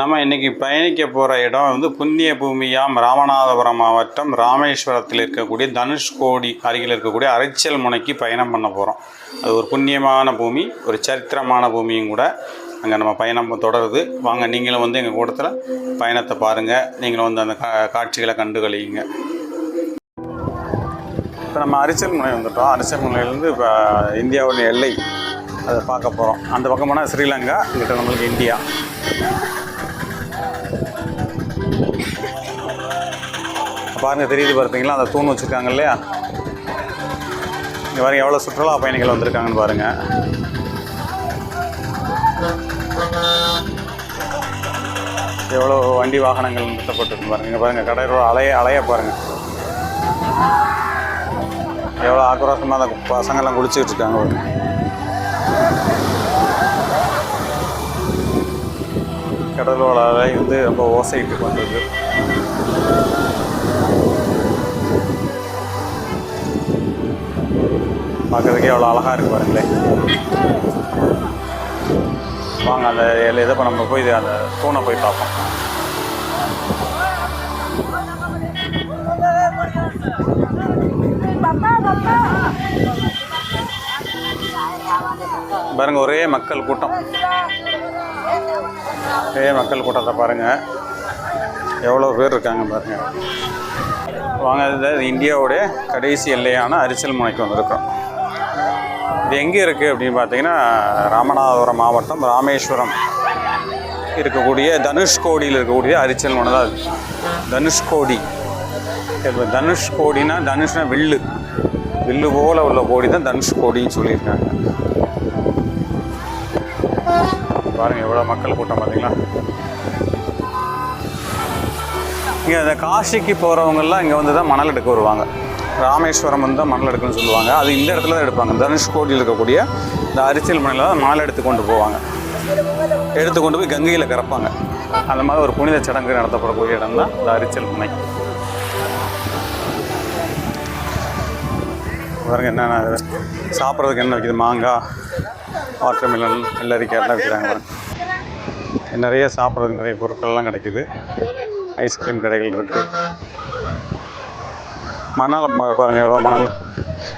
நம்ம இன்றைக்கி பயணிக்க போகிற இடம் வந்து புண்ணிய பூமியாம் ராமநாதபுரம் மாவட்டம் ராமேஸ்வரத்தில் இருக்கக்கூடிய தனுஷ்கோடி அருகில் இருக்கக்கூடிய அரைச்சல் முனைக்கு பயணம் பண்ண போகிறோம் அது ஒரு புண்ணியமான பூமி ஒரு சரித்திரமான பூமியும் கூட அங்கே நம்ம பயணம் தொடருது. வாங்க நீங்களும் வந்து எங்கள் கூட்டத்தில் பயணத்தை பாருங்கள் நீங்களும் வந்து அந்த கா காட்சிகளை கண்டு கழியுங்க. இப்போ நம்ம அரிச்சல் முனை வந்துட்டோம். அரிச்சல் முனையிலேருந்து இப்போ இந்தியாவுடைய எல்லை அதை பார்க்க போகிறோம் அந்த பக்கம் போனால் ஸ்ரீலங்கா இங்கிட்ட நம்மளுக்கு இந்தியா. பாருங்கள் தெரியுது பார்த்தீங்களா? அந்த தூண் வச்சுருக்காங்க இல்லையா? இங்கே பாருங்க எவ்வளோ சுற்றுலா பயணிகள் வந்திருக்காங்கன்னு பாருங்கள் எவ்வளோ வண்டி வாகனங்கள் நிறுத்தப்பட்டிருக்கு பாருங்க. இங்கே பாருங்கள் கடையோட அலைய அலைய பாருங்கள் எவ்வளோ ஆக்ரோஷமாக அந்த பசங்கள்லாம் குளிச்சுக்கிட்டு இருக்காங்க பாருங்கள் கடலோட அலை வந்து ரொம்ப ஓசைட்டு கொண்டிருக்கு பார்க்கறதுக்கே எவ்வளோ அழகாக இருக்கு பாருங்களேன் வாங்க அந்த இதை இதை நம்ம போய் அந்த தூணை போய் பார்ப்போம். பாருங்க ஒரே மக்கள் கூட்டம். ஒரே மக்கள் கூட்டத்தை பாருங்க. எவ்வளோ பேர் இருக்காங்க பாருங்க. வாங்க இந்தியாவுடைய கடைசி எல்லையான அரிசல் முனைக்கு வந்திருக்கோம் இது எங்கே இருக்குது அப்படின்னு பார்த்தீங்கன்னா ராமநாதபுரம் மாவட்டம் ராமேஸ்வரம் இருக்கக்கூடிய தனுஷ்கோடியில் இருக்கக்கூடிய அரிச்சல் ஒன்று தான் அது. தனுஷ்கோடி. இப்போ தனுஷ்கோடினா தனுஷ்னா வில்லு. வில்லு போல உள்ள கோடி தான் தனுஷ்கோடின்னு சொல்லியிருக்காங்க. பாருங்கள் எவ்வளோ மக்கள் கூட்டம் பார்த்தீங்களா? இங்கே அந்த காசிக்கு போகிறவங்கெல்லாம் இங்கே வந்து தான் மணல் எடுக்க வருவாங்க. ராமேஸ்வரம் வந்து தான் மணல் எடுக்கணும்னு சொல்லுவாங்க. அது இந்த இடத்துல தான் எடுப்பாங்க. தனுஷ்கோடியில் இருக்கக்கூடிய இந்த அரிசியல் மலையில் தான் மணல் எடுத்து கொண்டு போவாங்க. எடுத்து கொண்டு போய் கங்கையில் கறப்பாங்க. அந்த மாதிரி ஒரு புனித சடங்கு நடத்தப்படக்கூடிய இடம் தான் இந்த அரிச்சல் முனை. பாருங்க என்னென்ன சாப்பிட்றதுக்கு என்ன வைக்கிது மாங்காய் வாட்டர்மெலன் வெள்ளரிக்காய் எல்லாம் வைக்கிறாங்க பாருங்க. நிறைய சாப்பிட்றதுக்கு நிறைய பொருட்கள்லாம் கிடைக்குது. ஐஸ்கிரீம் கடைகள் இருக்குது மணல் பா- எவ்வளோ மணல்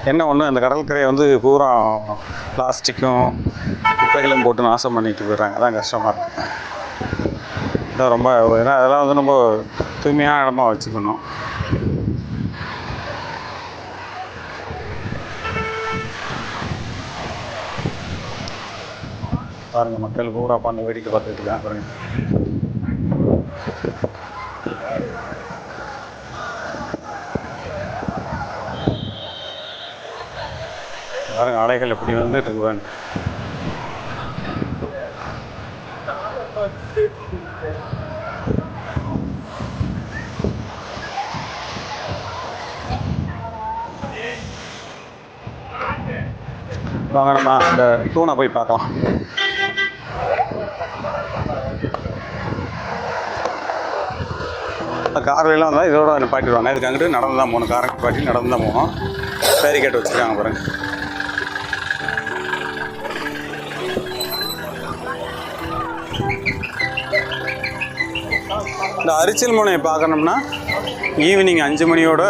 என்ன ஒன்று அந்த கடற்கரையை வந்து பூரா பிளாஸ்டிக்கும் குப்பைகளும் போட்டு நாசம் பண்ணிட்டு போயிடுறாங்க. அதான் கஷ்டமாக இருக்கு. இதான் ரொம்ப ஏன்னா அதெல்லாம் வந்து ரொம்ப தூய்மையான இடமா வச்சுக்கணும். பாருங்க மக்கள் பூரா பண்ண வேடிக்கை பார்த்துட்டு இருக்காங்க பாருங்க. அலைகள் எப்படி வந்துட்டு இருக்கு வாங்க நம்ம அந்த தூணை போய் பார்க்கலாம். கார்லாம் வந்தால் இதோட நிப்பாட்டிடுவாங்க. இதுக்கு அங்கிட்டு நடந்து தான் போகணும். காரை நிப்பாட்டி நடந்து தான் போகணும். பேரிகேட் வச்சுருக்காங்க பாருங்கள் இந்த அரிச்சல் முனையை பார்க்கணும்னா ஈவினிங் அஞ்சு மணியோட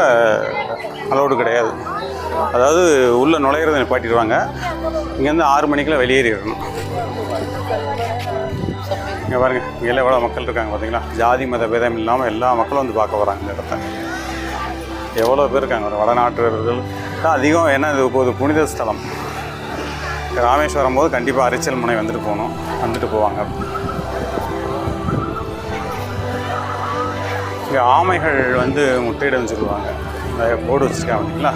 அலோடு கிடையாது. அதாவது உள்ளே நுழையிறத நிப்பாட்டிடுவாங்க. இங்கேருந்து ஆறு மணிக்கெல்லாம் வெளியேறிடணும். இங்கே பாருங்கள் இங்கே எவ்வளோ மக்கள் இருக்காங்க பார்த்தீங்களா ஜாதி மத பேதம் இல்லாமல் எல்லா மக்களும் வந்து பார்க்க வராங்க இந்த இடத்த எவ்வளோ பேர் இருக்காங்க ஒரு வடநாட்டுவர்கள். தான் அதிகம் ஏன்னா இது ஒரு புனித ஸ்தலம். ராமேஸ்வரம் போது கண்டிப்பாக அரிச்சல் முனை வந்துட்டு போகணும் வந்துட்டு போவாங்க. இங்கே ஆமைகள் வந்து முட்டையிடன்னு சொல்லுவாங்க. இந்த போர்டு வச்சுருக்காங்க பார்த்தீங்களா?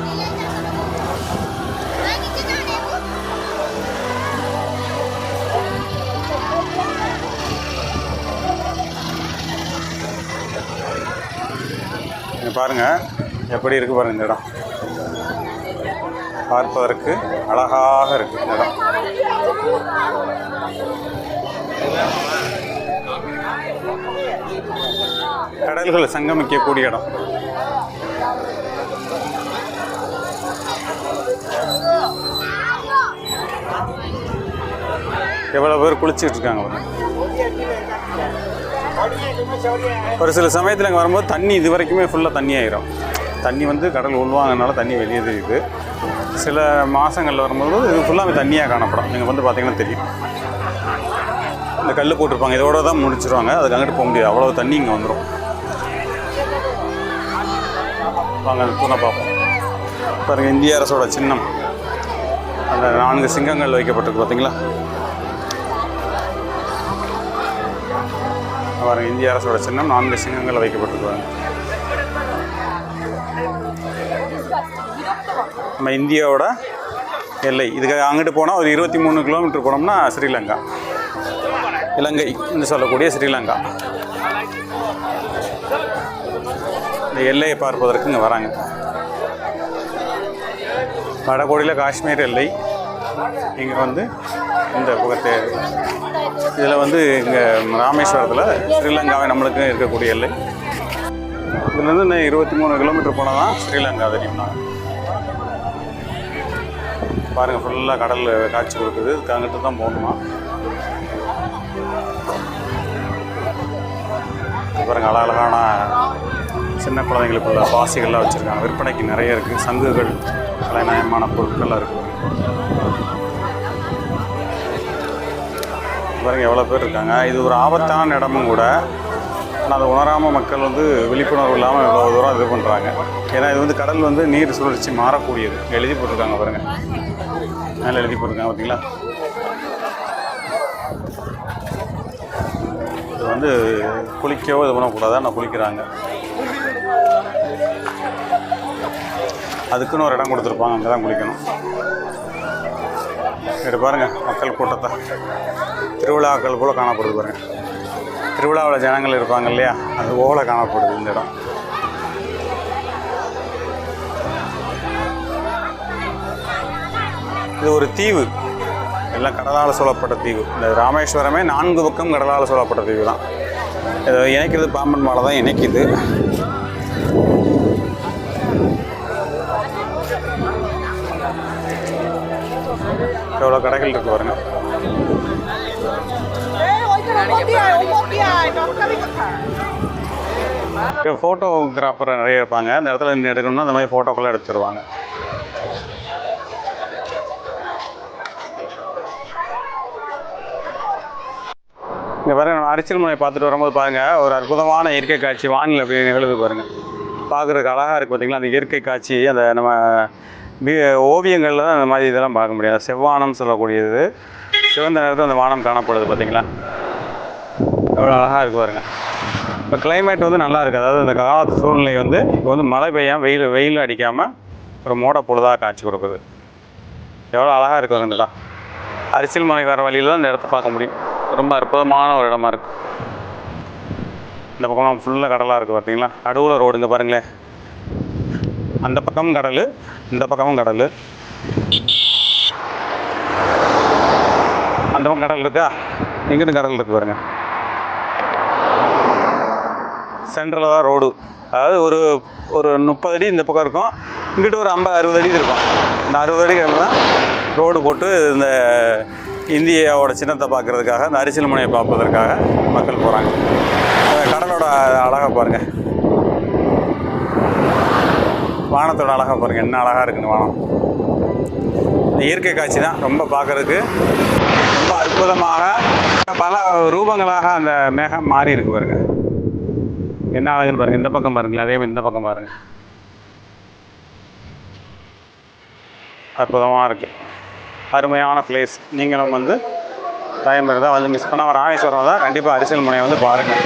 இங்க பாருங்க எப்படி இருக்கு பாருங்க இந்த இடம். பார்ப்பதற்கு அழகாக இருக்கு இந்த இடம். கடல்கள் சங்கமிக்கக்கூடிய இடம். எவ்வளோ பேர் குளிச்சுட்டு இருக்காங்க ஒரு சில சமயத்தில் அங்கே வரும்போது தண்ணி இது வரைக்குமே ஃபுல்லாக தண்ணி ஆயிரும். தண்ணி வந்து கடல் உள்வாங்கனால தண்ணி வெளியே தெரியுது. சில மாதங்களில் வரும்போது இது ஃபுல்லாக தண்ணியாக காணப்படும். நீங்கள் வந்து பார்த்தீங்கன்னா தெரியும். இந்த கல் போட்டிருப்பாங்க. இதோட தான் முடிச்சிருவாங்க அதுக்கு அங்கிட்டு போக முடியாது. அவ்வளோ தண்ணி இங்கே வந்துடும் வாங்க அது தூணை பார்ப்போம். பாருங்கள் இந்திய அரசோட சின்னம். அந்த நான்கு சிங்கங்கள் வைக்கப்பட்டிருக்கு பார்த்தீங்களா பாருங்க இந்திய அரசோட சின்னம் நான்கு சிங்கங்கள் வைக்கப்பட்டிருக்காங்க நம்ம இந்தியாவோட எல்லை. இதுக்கு அங்கிட்டு போனால் ஒரு இருபத்தி மூணு கிலோமீட்டர் போனோம்னா ஸ்ரீலங்கா. இலங்கை என்று சொல்லக்கூடிய ஸ்ரீலங்கா. இந்த எல்லையை பார்ப்பதற்கு இங்கே வராங்க. வடகோடியில் காஷ்மீர் எல்லை. இங்கே வந்து இந்த புகத்தை இதில் வந்து இங்கே ராமேஸ்வரத்தில் ஸ்ரீலங்காவை நம்மளுக்கு இருக்கக்கூடிய எல்லை. இதுலேருந்து இன்னும் இருபத்தி மூணு கிலோமீட்டர் போனால் தான் ஸ்ரீலங்கா தெரியும் நான் பாருங்கள் ஃபுல்லாக கடல் காட்சி கொடுக்குது. அங்கிட்டு தான் போகணுமா? பாருங்கள் அழகழகான சின்ன குழந்தைங்களுக்குள்ள பாசிகள்லாம் வச்சுருக்காங்க. விற்பனைக்கு நிறைய இருக்குது சங்குகள் கலைநயமான பொருட்கள்லாம் இருக்குது பாருங்க எவ்வளோ பேர் இருக்காங்க. இது ஒரு ஆபத்தான இடமும் கூட. ஆனால் அதை உணராமல் மக்கள் வந்து விழிப்புணர்வு இல்லாமல் இவ்வளோ தூரம் இது பண்ணுறாங்க ஏன்னா இது வந்து கடல் வந்து நீர் சுழற்சி மாறக்கூடியது. எழுதி போட்டிருக்காங்க பாருங்கள் மேலே எழுதி போட்டிருக்காங்க பார்த்தீங்களா? வந்து குளிக்கவோ இது பண்ணக்கூடாது? ஆனால் குளிக்கிறாங்க. அதுக்குன்னு ஒரு இடம் கொடுத்துருப்பாங்க அங்கே தான் குளிக்கணும். இது பாருங்கள் மக்கள் கூட்டத்தை. திருவிழாக்கள் போல் காணப்படுது பாருங்கள் திருவிழாவில் ஜனங்கள் இருப்பாங்க இல்லையா? அது போல காணப்படுது இந்த இடம். இது ஒரு தீவு. எல்லாம் கடலால் சூழப்பட்ட தீவு. இந்த ராமேஸ்வரமே நான்கு பக்கம் கடலால் சூழப்பட்ட தீவு தான். இதை இணைக்கிறது பாம்பன் மாலை தான் இணைக்குது. எவ்வளோ கடைகள் இருக்கு பாருங்க. ஃபோட்டோகிராஃபர் நிறைய இருப்பாங்க. அந்த இடத்துல நின்று எடுக்கணும்னா அந்த மாதிரி ஃபோட்டோக்கெல்லாம் எடுத்துருவாங்க. இங்கே மாதிரி நம்ம அரிச்சல் முனை பார்த்துட்டு வரும்போது பாருங்கள் ஒரு அற்புதமான இயற்கை காட்சி வானிலை அப்படி நிகழ்வு பாருங்கள் பார்க்குறதுக்கு அழகாக இருக்குது பார்த்திங்களா அந்த இயற்கை காட்சி அந்த நம்ம வி- ஓவியங்களில் தான் அந்த மாதிரி இதெல்லாம் பார்க்க முடியாது செவ்வானம் சொல்லக்கூடியது. சிவந்த நேரத்தில் அந்த வானம் காணப்படுது பார்த்தீங்களா எவ்வளோ அழகாக இருக்கு பாருங்கள் இப்போ கிளைமேட் வந்து நல்லா இருக்குது அதாவது இந்த காலத்து சூழ்நிலை வந்து இப்போ வந்து மழை பெய்யாமல் வெயில் வெயில் அடிக்காமல் ஒரு மோட பொழுதாக காட்சி கொடுக்குது. எவ்வளோ அழகாக இருக்குது பாருங்க இந்த இடம் அரிசில் மலை வர வழியில் தான் இந்த இடத்த பார்க்க முடியும். ரொம்ப அற்புதமான ஒரு இடமா இருக்கு. இந்த பக்கம் ஃபுல்லாக கடலாக இருக்குது பார்த்தீங்களா நடுவில் ரோடுங்க பாருங்களேன். அந்த பக்கமும் கடல் இந்த பக்கமும் கடல். அந்த பக்கம் கடல் இருக்கா? எங்கிட்டு கடல் இருக்கு பாருங்க. சென்ட்ரலாக தான் ரோடு அதாவது ஒரு ஒரு முப்பது அடி இந்த பக்கம் இருக்கும். இங்கிட்டு ஒரு ஐம்பது அறுபது அடி இருக்கும். இந்த அறுபது அடி தான் ரோடு போட்டு இந்த இந்தியாவோட சின்னத்தை பார்க்கறதுக்காக இந்த அரிசில் முனையை பார்ப்பதற்காக மக்கள் போகிறாங்க கடலோட அழகை பாருங்கள் வானத்தோட அழகாக பாருங்கள் என்ன அழகாக இருக்குன்னு வானம். இந்த இயற்கை காட்சி தான் ரொம்ப பார்க்குறதுக்கு ரொம்ப அற்புதமாக பல ரூபங்களாக அந்த மேகம் மாறி இருக்கு பாருங்க. என்ன அழகுன்னு பாருங்கள் இந்த பக்கம் பாருங்களேன். அதே மாதிரி இந்த பக்கம் பாருங்கள் அற்புதமாக இருக்குது அருமையான பிளேஸ் நீங்களும் வந்து டைம் இருந்தால் வந்து மிஸ் பண்ணாமல் ராமேஸ்வரம் தான் கண்டிப்பாக அரிசல் முனையை வந்து பாருங்கள்